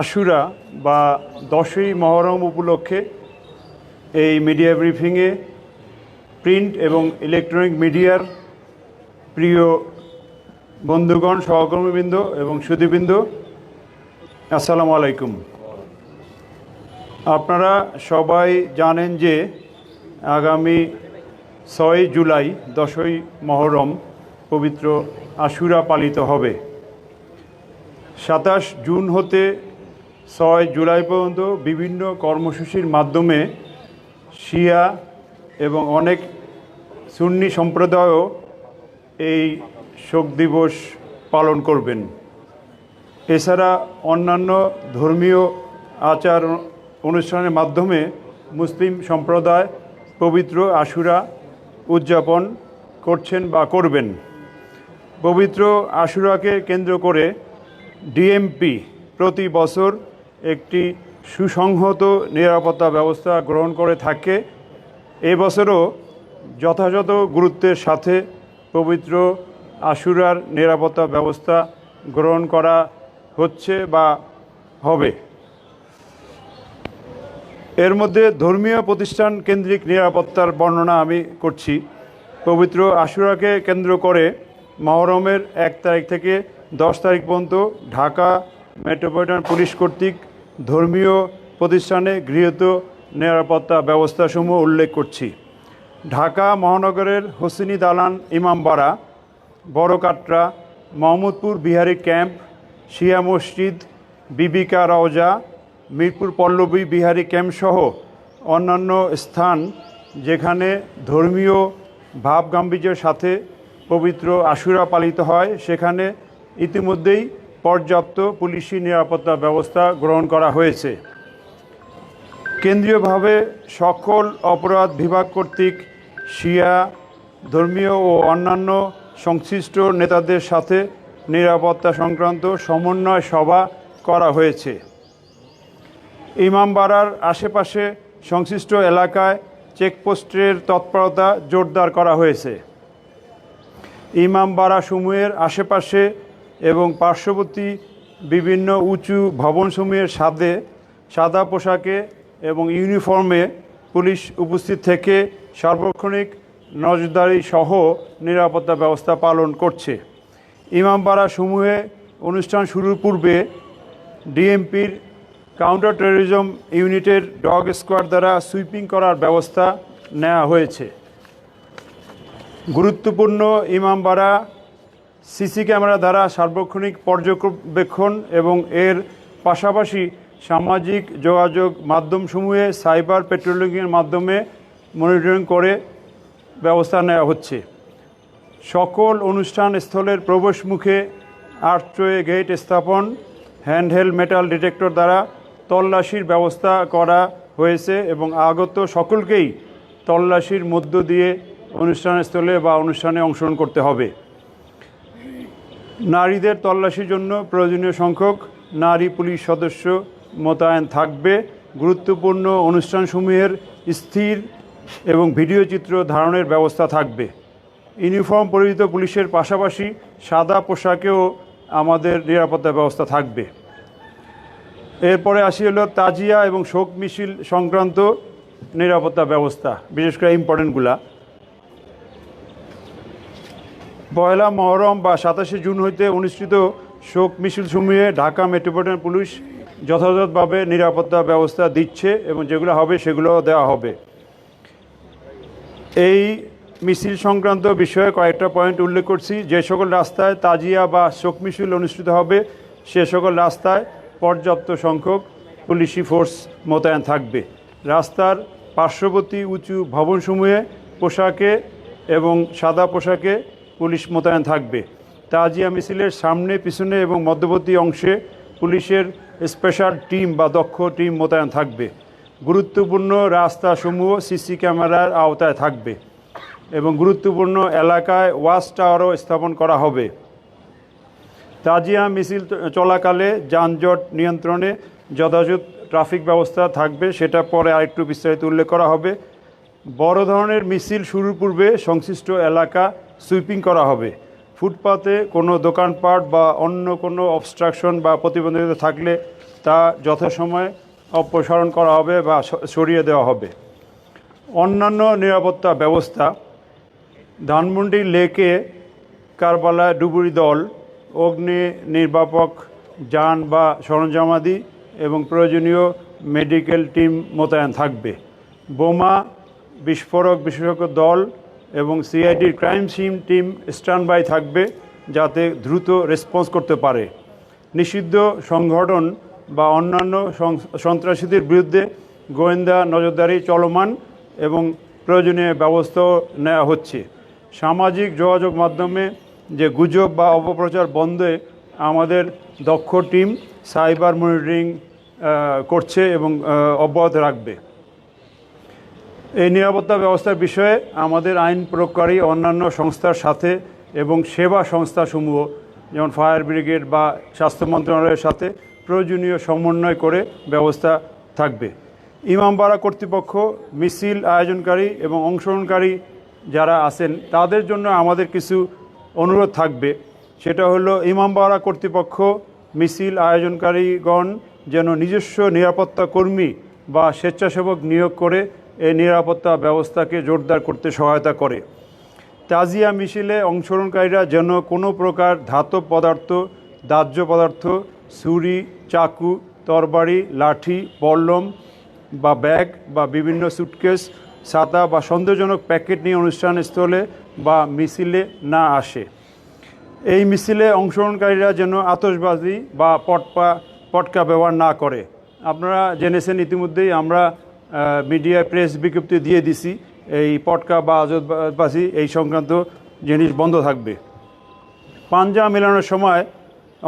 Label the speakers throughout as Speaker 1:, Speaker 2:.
Speaker 1: আশুরা বা দশই মহরম উপলক্ষে এই মিডিয়া ব্রিফিংয়ে প্রিন্ট এবং ইলেকট্রনিক মিডিয়ার প্রিয় বন্ধুগণ, সহকর্মীবৃন্দ এবং সুদীবৃন্দ আসসালামু আলাইকুম। আপনারা সবাই জানেন যে আগামী ছয় জুলাই দশই মহরম পবিত্র আশুরা পালিত হবে। সাতাশ জুন হতে ছয় জুলাই পর্যন্ত বিভিন্ন কর্মসূচির মাধ্যমে শিয়া এবং অনেক সুন্নি সম্প্রদায়ও এই শোক দিবস পালন করবেন। এছাড়া অন্যান্য ধর্মীয় আচার অনুষ্ঠানের মাধ্যমে মুসলিম সম্প্রদায় পবিত্র আশুরা উদযাপন করছেন বা করবেন। পবিত্র আশুরাকে কেন্দ্র করে ডিএমপি প্রতি বছর একটি সুসংহত নিরাপত্তা ব্যবস্থা গ্রহণ করে থাকে। এবছরও যথাযথ গুরুত্বের সাথে পবিত্র আশুরার নিরাপত্তা ব্যবস্থা গ্রহণ করা হচ্ছে বা হবে। এর মধ্যে ধর্মীয় প্রতিষ্ঠান কেন্দ্রিক নিরাপত্তার বর্ণনা আমি করছি। পবিত্র আশুরাকে কেন্দ্র করে মহরমের এক তারিখ থেকে দশ তারিখ পর্যন্ত ঢাকা মেট্রোপলিটন পুলিশ কর্তৃক ধর্মীয় প্রতিষ্ঠানে গৃহীত নিরাপত্তা ব্যবস্থাসমূহ উল্লেখ করছি। ঢাকা মহানগরের হোসেনি দালান ইমামবাড়া বড়কাটরা মোহাম্মদপুর বিহারি ক্যাম্প, শিয়া মসজিদ, বিবিকা রওজা, মিরপুর পল্লবী বিহারি ক্যাম্পসহ অন্যান্য স্থান যেখানে ধর্মীয় ভাব গাম্ভীর্যের সাথে পবিত্র আশুরা পালিত হয়, সেখানে ইতিমধ্যেই পর্যাপ্ত পুলিশি নিরাপত্তা ব্যবস্থা গ্রহণ করা হয়েছে। কেন্দ্রীয়ভাবে সকল অপরাধ বিভাগ কর্তৃক শিয়া, ধর্মীয় ও অন্যান্য সংশ্লিষ্ট নেতাদের সাথে নিরাপত্তা সংক্রান্ত সমন্বয় সভা করা হয়েছে। ইমামবাড়ার আশেপাশে সংশ্লিষ্ট এলাকায় চেকপোস্টের তৎপরতা জোরদার করা হয়েছে। ইমামবাড়া সমূহের আশেপাশে এবং পার্শ্ববর্তী বিভিন্ন উঁচু ভবনসমূহের সাথে সাদা পোশাকে এবং ইউনিফর্মে পুলিশ উপস্থিত থেকে সার্বক্ষণিক নজরদারি সহ নিরাপত্তা ব্যবস্থা পালন করছে। ইমামবাড়া সমূহে অনুষ্ঠান শুরুর পূর্বে ডিএমপির কাউন্টার টেরোরিজম ইউনিটের ডগ স্কোয়াড দ্বারা সুইপিং করার ব্যবস্থা নেওয়া হয়েছে। গুরুত্বপূর্ণ ইমামবাড়া সিসি ক্যামেরা দ্বারা সার্বক্ষণিক পর্যবেক্ষণ এবং এর পাশাপাশি সামাজিক যোগাযোগ মাধ্যমসমূহে সাইবার পেট্রোলিংয়ের মাধ্যমে মনিটরিং করে ব্যবস্থা নেওয়া হচ্ছে। সকল অনুষ্ঠান স্থলের প্রবেশ মুখে আর্টওয়ে গেট স্থাপন, হ্যান্ডহেল মেটাল ডিটেক্টর দ্বারা তল্লাশির ব্যবস্থা করা হয়েছে এবং আগত সকলকেই তল্লাশির মধ্য দিয়ে অনুষ্ঠানস্থলে বা অনুষ্ঠানে অংশগ্রহণ করতে হবে। নারীদের তল্লাশির জন্য প্রয়োজনীয় সংখ্যক নারী পুলিশ সদস্য মোতায়েন থাকবে। গুরুত্বপূর্ণ অনুষ্ঠানসমূহের স্থির এবং ভিডিও চিত্র ধারণের ব্যবস্থা থাকবে। ইউনিফর্ম পরিহিত পুলিশের পাশাপাশি সাদা পোশাকেও আমাদের নিরাপত্তা ব্যবস্থা থাকবে। এরপরে আসি হলো তাজিয়া এবং শোক মিছিল সংক্রান্ত নিরাপত্তা ব্যবস্থা, বিশেষ করে ইম্পর্টেন্টগুলা। পয়লা মহরম বা সাতাশে জুন হইতে অনুষ্ঠিত শোক মিছিল সমূহে ঢাকা মেট্রোপলিটন পুলিশ যথাযথভাবে নিরাপত্তা ব্যবস্থা দিচ্ছে এবং যেগুলো হবে সেগুলো দেওয়া হবে। এই মিছিল সংক্রান্ত বিষয়ে কয়েকটা পয়েন্ট উল্লেখ করছি। যে সকল রাস্তায় তাজিয়া বা শোক মিছিল অনুষ্ঠিত হবে, সে সকল রাস্তায় পর্যাপ্ত সংখ্যক পুলিশি ফোর্স মোতায়েন থাকবে। রাস্তার পার্শ্ববর্তী উঁচু ভবনসমূহে পোশাকে এবং সাদা পোশাকে পুলিশ মোতায়েন থাকবে। তাজিয়া মিছিলের সামনে, পিছনে এবং মধ্যবর্তী অংশে পুলিশের স্পেশাল টিম বা দক্ষ টিম মোতায়েন থাকবে। গুরুত্বপূর্ণ রাস্তাসমূহ সিসি ক্যামেরার আওতায় থাকবে এবং গুরুত্বপূর্ণ এলাকায় ওয়াচ টাওয়ারও স্থাপন করা হবে। তাজিয়া মিছিল চলাকালে যানজট নিয়ন্ত্রণে যথাযথ ট্রাফিক ব্যবস্থা থাকবে, সেটা পরে আরেকটু বিস্তারিত উল্লেখ করা হবে। বড় ধরনের মিছিল শুরুর পূর্বে সংশ্লিষ্ট এলাকা সুইপিং করা হবে। ফুটপাতে কোনো দোকানপাট বা অন্য কোনো অবস্ট্রাকশন বা প্রতিবন্ধকতা থাকলে তা যথাসময়ে অপসারণ করা হবে বা সরিয়ে দেওয়া হবে। অন্যান্য নিরাপত্তা ব্যবস্থা, ধানমন্ডি লেকে কারবালা ডুবুরি দল, অগ্নি নির্বাপক যান বা সরঞ্জামাদি এবং প্রয়োজনীয় মেডিকেল টিম মোতায়েন থাকবে। বোমা বিস্ফোরক বিশেষজ্ঞ দল এবং সিআইডির crime scene team stand by থাকবে যাতে দ্রুত রেসপন্স করতে পারে। নিষিদ্ধ সংগঠন বা অন্যান্য সন্ত্রাসীদের বিরুদ্ধে গোয়েন্দা নজরদারি চলমান এবং প্রয়োজনীয় ব্যবস্থাও নেওয়া হচ্ছে। সামাজিক যোগাযোগ মাধ্যমে যে গুজব বা অপপ্রচার বন্ধে আমাদের দক্ষ টিম সাইবার মনিটরিং করছে এবং অব্যাহত রাখবে। এই নিরাপত্তা ব্যবস্থার বিষয়ে আমাদের আইন প্রয়োগকারী অন্যান্য সংস্থার সাথে এবং সেবা সংস্থাসমূহ, যেমন ফায়ার ব্রিগেড বা স্বাস্থ্য মন্ত্রণালয়ের সাথে প্রয়োজনীয় সমন্বয় করে ব্যবস্থা থাকবে। ইমামবাড়া কর্তৃপক্ষ মিছিল আয়োজনকারী এবং অংশগ্রহণকারী যারা আছেন, তাদের জন্য আমাদের কিছু অনুরোধ থাকবে। সেটা হলো ইমামবাড়া কর্তৃপক্ষ মিছিল আয়োজনকারীগণ যেন নিজস্ব নিরাপত্তা কর্মী বা স্বেচ্ছাসেবক নিয়োগ করে এই নিরাপত্তা ব্যবস্থাকে জোরদার করতে সহায়তা করে। তাজিয়া মিছিলে অংশগ্রহণকারীরা যেন কোনো প্রকার ধাতব পদার্থ, দাহ্য পদার্থ, ছুরি, চাকু, তরবারি, লাঠি পল্লম বা ব্যাগ বা বিভিন্ন সুটকেস, ছাতা বা সন্দেহজনক প্যাকেট নিয়ে অনুষ্ঠানস্থলে বা মিছিলে না আসে। এই মিছিলে অংশগ্রহণকারীরা যেন আতশবাজি বা পটপা, পটকা ব্যবহার না করে। আপনারা জেনেছেন ইতিমধ্যেই, আমরা মিডিয়ায় প্রেস বিজ্ঞপ্তি দিয়ে দিছি, এই পটকা বা আজতবাজি এই সংক্রান্ত জিনিস বন্ধ থাকবে। পাঞ্জা মেলানোর সময়,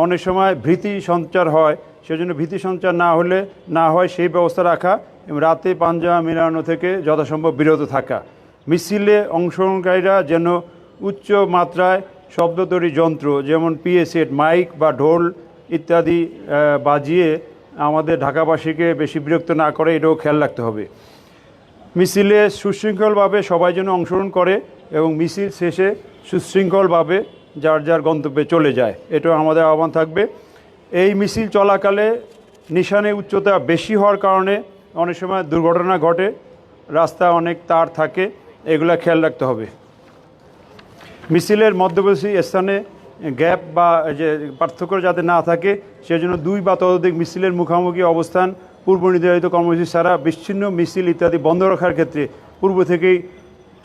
Speaker 1: অনেক সময় ভীতি সঞ্চার হয়, সেজন্য ভীতি সঞ্চার না হলে, না হয় সেই ব্যবস্থা রাখা এবং রাতে পাঞ্জা মেলানো থেকে যথাসম্ভব বিরত থাকা। মিছিলে অংশগ্রহণকারীরা যেন উচ্চ মাত্রায় শব্দতরী যন্ত্র, যেমন পিএ সেট মাইক বা ঢোল ইত্যাদি বাজিয়ে আমাদের ঢাকাবাসীকে বেশি বিরক্ত না করে এটাও খেয়াল রাখতে হবে। মিছিলে সুশৃঙ্খলভাবে সবাই যেন অংশগ্রহণ করে এবং মিছিল শেষে সুশৃঙ্খলভাবে যার যার গন্তব্যে চলে যায়, এটাও আমাদের আহ্বান থাকবে। এই মিছিল চলাকালে নিশানে উচ্চতা বেশি হওয়ার কারণে অনেক সময় দুর্ঘটনা ঘটে, রাস্তা অনেক তার থাকে, এগুলা খেয়াল রাখতে হবে। মিছিলের মধ্যবর্তী স্থানে গ্যাপ বা যে পার্থক্য যাতে না থাকে, সেজন্য দুই বা ততোধিক মিছিলের মুখোমুখি অবস্থান পূর্ব নির্ধারিত কর্মসূচি ছাড়া বিচ্ছিন্ন মিছিল ইত্যাদি বন্ধ রাখার ক্ষেত্রে পূর্ব থেকেই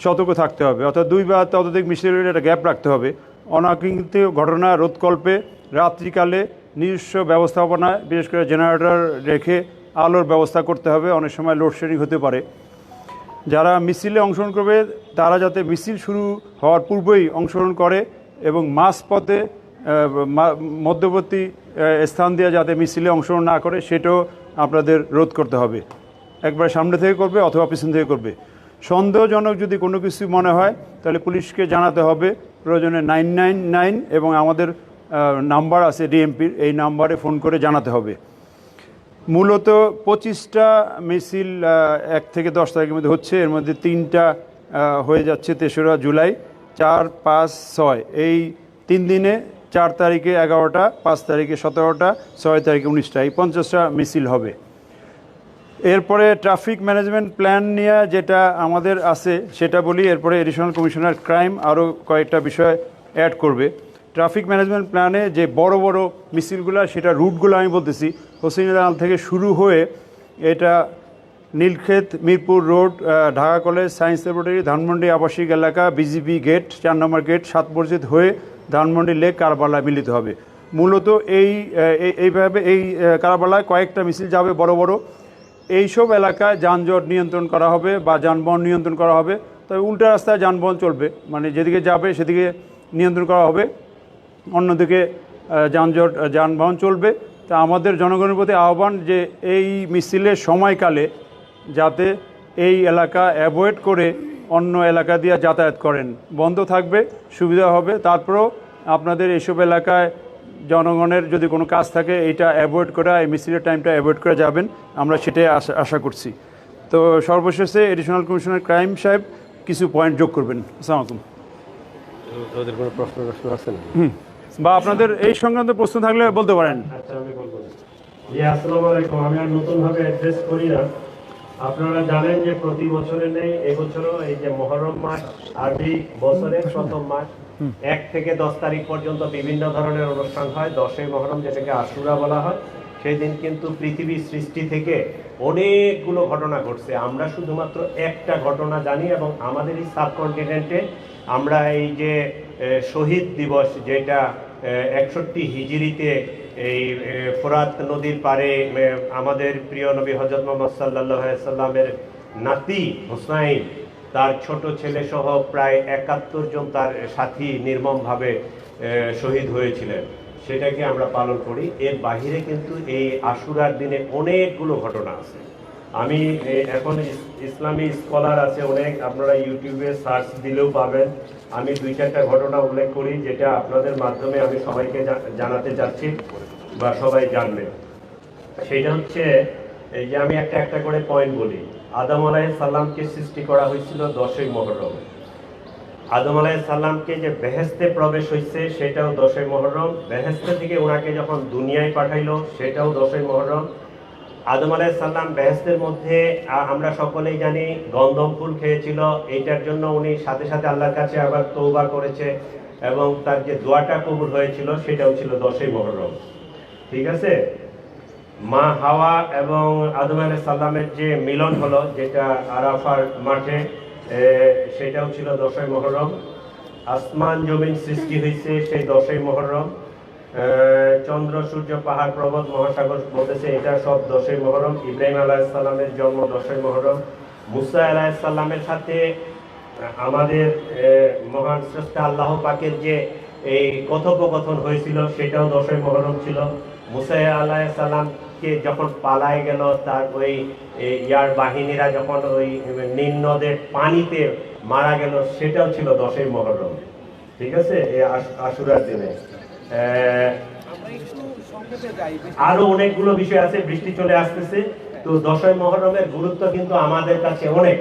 Speaker 1: সতর্ক থাকতে হবে। অর্থাৎ দুই বা ততোধিক মিছিলের একটা গ্যাপ রাখতে হবে। অনাকাঙ্ক্ষিত ঘটনা রোধকল্পে রাত্রিকালে নিজস্ব ব্যবস্থাপনায় বিশেষ করে জেনারেটর রেখে আলোর ব্যবস্থা করতে হবে। অনেক সময় লোডশেডিং হতে পারে। যারা মিছিলে অংশগ্রহণ করবে, তারা যাতে মিছিল শুরু হওয়ার পূর্বেই অংশগ্রহণ করে এবং মাঝ পথে মা- মধ্যবর্তী স্থান দিয়ে যাতে মিছিলে অংশগ্রহণ না করে, সেটাও আপনাদের রোধ করতে হবে। একবার সামনে থেকে করবে অথবা পিছন থেকে করবে। সন্দেহজনক যদি কোনো কিছু মনে হয়, তাহলে পুলিশকে জানাতে হবে। প্রয়োজনে নাইন নাইন নাইন এবং আমাদের নাম্বার আছে ডিএমপির, এই নাম্বারে ফোন করে জানাতে হবে। মূলত পঁচিশটা মিছিল এক থেকে দশ তারিখের মধ্যে হচ্ছে। এর মধ্যে তিনটা হয়ে যাচ্ছে তেসরা জুলাই। চার পাঁচ ছয়। এই তিন দিনে চার তারিখে এগারোটা, পাঁচ তারিখে সতেরোটা, ছয় তারিখে উনিশটা। এই পঞ্চাশটা মিছিল হবে। এরপরে ট্রাফিক ম্যানেজমেন্ট প্ল্যান নিয়ে যেটা আমাদের আছে, সেটা বলি। এরপরে এডিশনাল কমিশনার ক্রাইম আরও কয়েকটা বিষয় অ্যাড করবে। ট্রাফিক ম্যানেজমেন্ট প্ল্যানে যে বড় বড় মিছিলগুলো, সেটা রুটগুলো আমি বলতেছি। হোসেনিদাল থেকে শুরু হয়ে এটা Nilkhet, Mirpur road Dhaka college, science laboratory, Dhanmondi আবাসিক এলাকা বিজিবি গেট, চার নম্বর গেট, সাত মসজিদ হয়ে ধানমন্ডি লেক কারবালা মিলিত হবে। মূলত এই এই- এইভাবে এই কারবালায় কয়েকটা মিছিল যাবে বড় বড়। এইসব এলাকায় যানজট নিয়ন্ত্রণ করা হবে বা যানবাহন নিয়ন্ত্রণ করা হবে। তবে উল্টা রাস্তায় যানবাহন চলবে। মানে যেদিকে যাবে সেদিকে নিয়ন্ত্রণ করা হবে। অন্যদিকে যানজট, যানবাহন চলবে। তা আমাদের জনগণের প্রতি আহ্বান যে এই মিছিলের সময়কালে যাতে এই এলাকা অ্যাভয়েড করে অন্য এলাকা দিয়ে যাতায়াত করেন। বন্ধ থাকবে সুবিধা হবে। তারপরেও আপনাদের এইসব এলাকায় জনগণের যদি কোনো কাজ থাকে এইটা অ্যাভয়েড করা এই মিছিলের টাইমটা অ্যাভয়েড করে যাবেন। আমরা সেটাই আশা আশা করছি। তো সর্বশেষে এডিশনাল কমিশনার ক্রাইম সাহেব কিছু পয়েন্ট যোগ করবেন। আসসালামু আলাইকুম।
Speaker 2: ওদের কোনো প্রশ্ন প্রশ্ন আছে
Speaker 1: বা আপনাদের এই সংক্রান্ত প্রশ্ন থাকলে বলতে পারেন।
Speaker 3: আচ্ছা আমি বলব আসসালামু আলাইকুম। আমি আর নতুন ভাবে অ্যাড্রেস করি না। আপনারা জানেন যে প্রতি বছরে নেই, এবছরও এই যে মহরম মাস, আরবি বছরের প্রথম মাস। এক থেকে দশ তারিখ পর্যন্ত বিভিন্ন ধরনের অনুষ্ঠান হয়, দশই মহরম যেটাকে আশুরা বলা হয়। সেই দিন কিন্তু পৃথিবীর সৃষ্টি থেকে অনেকগুলো ঘটনা ঘটছে। আমরা শুধুমাত্র একটা ঘটনা জানি এবং আমাদের এই সাবকন্টিনেন্টে আমরা এই যে শহীদ দিবস যেটা একষট্টি হিজিরিতে এই ফোরাত নদীর পারে আমাদের প্রিয় নবী হজরত মোহাম্মদ সাল্লাহ সাল্লামের নাতি হুসাইন, তার ছোট ছেলে সহ প্রায় একাত্তর জন তার সাথী নির্মমভাবে শহীদ হয়েছিলেন। সেটাকে আমরা পালন করি। এর বাহিরে কিন্তু এই আশুরার দিনে অনেকগুলো ঘটনা আছে। আমি এখন ইস- ইসলামী স্কলার আছে অনেক, আপনারা ইউটিউবে সার্চ দিলেও পাবেন। আমি দুই চারটা ঘটনা উল্লেখ করি, যেটা আপনাদের মাধ্যমে আমি সবাইকে জানাতে চাচ্ছি বা সবাই জানবে। সেটা হচ্ছে, এই যে আমি একটা একটা করে পয়েন্ট বলি। আদম আলাইহিস সাল্লামকে সৃষ্টি করা হয়েছিল দশই মহরম। আদম আলাইহিস সাল্লামকে যে বেহেস্তে প্রবেশ হয়েছে, সেটাও দশই মহরম। বেহেস্তে থেকে ওনাকে যখন দুনিয়ায় পাঠাইলো, সেটাও দশই মহরম। আদম আলাইহিস সাল্লাম বেহেস্তের মধ্যে আমরা সকলেই জানি গন্ধম ফুল খেয়েছিল। এইটার জন্য উনি সাথে সাথে আল্লাহর কাছে আবার তৌবা করেছে এবং তার যে দোয়াটা কবুল হয়েছিল সেটাও ছিল দশই মহরম। ঠিক আছে? মা হাওয়া এবং আদম আলাইহিস সাল্লামের যে মিলন হলো, যেটা আরাফার মাঠে সেটাও ছিল দশই মহরম। আসমান জমিন সৃষ্টি হয়েছে সেই দশই মহরম। চন্দ্র, সূর্য, পাহাড়, পর্বত, মহাসাগর বলতেছে এটা সব দশই মহরম। ইব্রাহিম আলাইহিস সাল্লামের জন্ম দশই মহরম। মুসা আলাইহিস সাল্লামের সাথে আমাদের মহান স্রষ্টা আল্লাহ পাকের যে এই কথোপকথন হয়েছিল, সেটাও দশই মহরম ছিল। মুসা আলাহ সাল্লামকে যখন পালায় গেল, তার ওই ইয়ার বাহিনীরা যখন ওই নীল নদের পানিতে মারা গেল, সেটাও ছিল দশই মহরম। ঠিক আছে? আশুরার দিনে। আরও অনেকগুলো বিষয় আছে, বৃষ্টি চলে আসতেছে। তো দশই মহরমের গুরুত্ব কিন্তু আমাদের কাছে অনেক।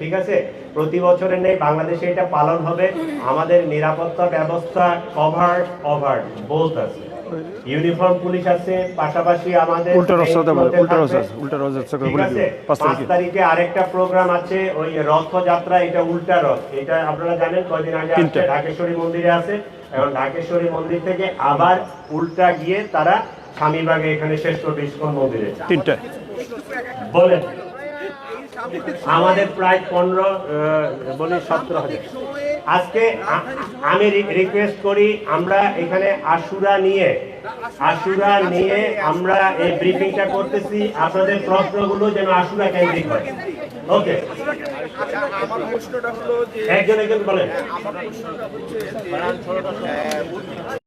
Speaker 3: ঠিক আছে? প্রতি বছরে নেই বাংলাদেশে এটা পালন হবে। আমাদের নিরাপত্তা ব্যবস্থা কভার ওভার বোথ আছে। ইউনিফর্ম পুলিশ আছে পাশাপাশি আমাদের
Speaker 1: পাঁচ তারিখে।
Speaker 3: আরেকটা প্রোগ্রাম আছে ওই রথযাত্রা এটা উল্টা রথ। এটা আপনারা জানেন কয়দিন আগে। ঢাকেশ্বরী মন্দিরে আছে। এবং ঢাকেশ্বরী মন্দির থেকে আবার উল্টা গিয়ে তারা স্বামীবাগে এখানে শ্রেষ্ঠ করবে মন্দিরে
Speaker 1: তিনটা।
Speaker 3: বলেন। আমাদের প্রায় পনেরো বলি সতেরো হাজার। আজকে আমি রিকোয়েস্ট করি আমরা এখানে আশুরা নিয়ে আশুরা নিয়ে আমরা এই ব্রিফিংটা করতেছি, আপনাদের প্রশ্নগুলো যেন আশুরা কেন্দ্রিক হয়। ওকে
Speaker 4: আমার প্রশ্নটা হলো যে
Speaker 3: একজন একজন বলেন।
Speaker 4: আমার প্রশ্নটা হচ্ছে